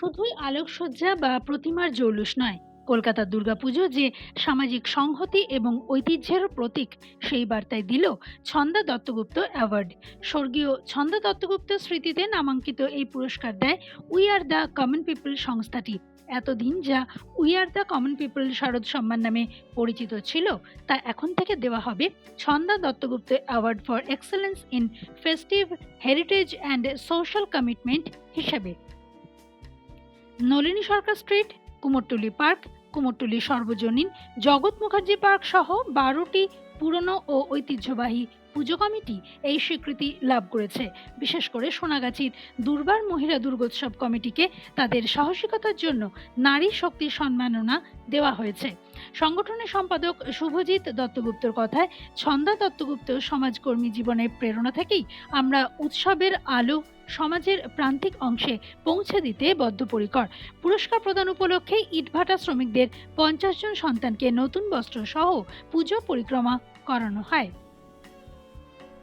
শুধুই আলোকসজ্জা বা প্রতিমার জৌলুস নয়, কলকাতার দুর্গাপুজো যে সামাজিক সংহতি এবং ঐতিহ্যের প্রতীক, সেই বার্তায় দিল ছন্দা দত্তগুপ্ত অ্যাওয়ার্ড। স্বর্গীয় ছন্দা দত্তগুপ্ত স্মৃতিতে নামাঙ্কিত এই পুরস্কার দেয় we are the common people সংস্থাটি। এতদিন যা we are the common people Sharad Samman নামে পরিচিত ছিল, তা এখন থেকে দেওয়া হবে Chhanda Dattagupta award for excellence in festive heritage and social commitment হিসেবে। Nalini Sarkar street, Kumortuli park, Kumortuli Sarbojanin, Jagat Mukherjee park সহ বারোটি পুরনো ও ঐতিহ্যবাহী পুজো কমিটি এই স্বীকৃতি লাভ করেছে। বিশেষ করে সোনাগাছির দুর্বার মহিলা দুর্গোৎসব কমিটিকে তাদের সাহসিকতার জন্য নারী শক্তি সম্মাননা দেওয়া হয়েছে। সংগঠনের সম্পাদক শুভজিৎ দত্তগুপ্তর কথায়, ছন্দা দত্তগুপ্ত সমাজকর্মী জীবনের প্রেরণা থেকেই আমরা উৎসবের আলো সমাজের প্রান্তিক অংশে পৌঁছে দিতে বদ্ধপরিকর। পুরস্কার প্রদান উপলক্ষে ইটভাটা শ্রমিকদের পঞ্চাশ জন সন্তানকে নতুন বস্ত্র সহ পুজো পরিক্রমা করানো হয়।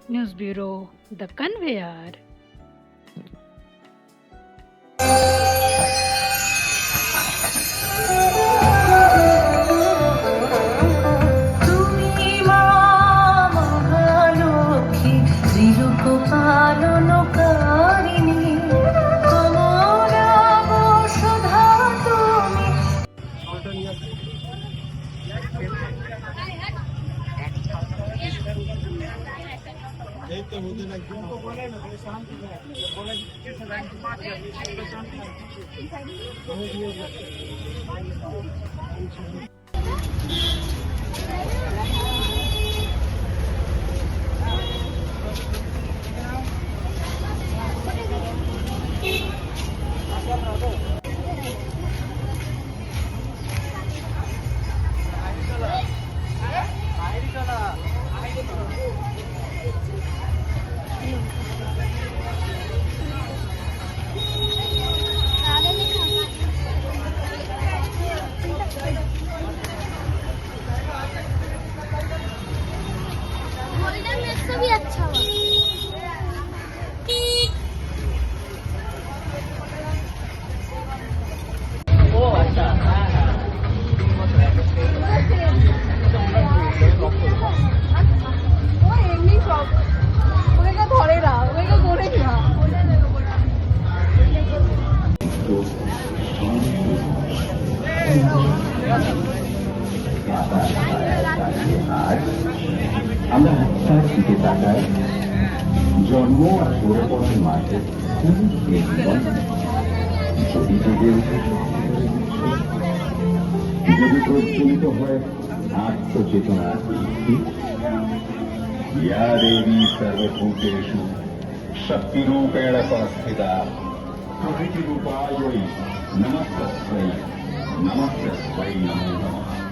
News bureau the conveyor. শান্তি আজ আমরা আত্মার দিকে তাকাই জন্ম আর পড়ার মাঝে যদি জেগে যদি প্রজ্বলিত হয় আত্মচেতনার ভিত্তি। ইয়া দেবী সর্বভূতেষু শক্তিরূপেণ সংস্থিতা প্রকৃতিরূপায় নমস্তস্मै নমস্তস্मै নমো নমঃ।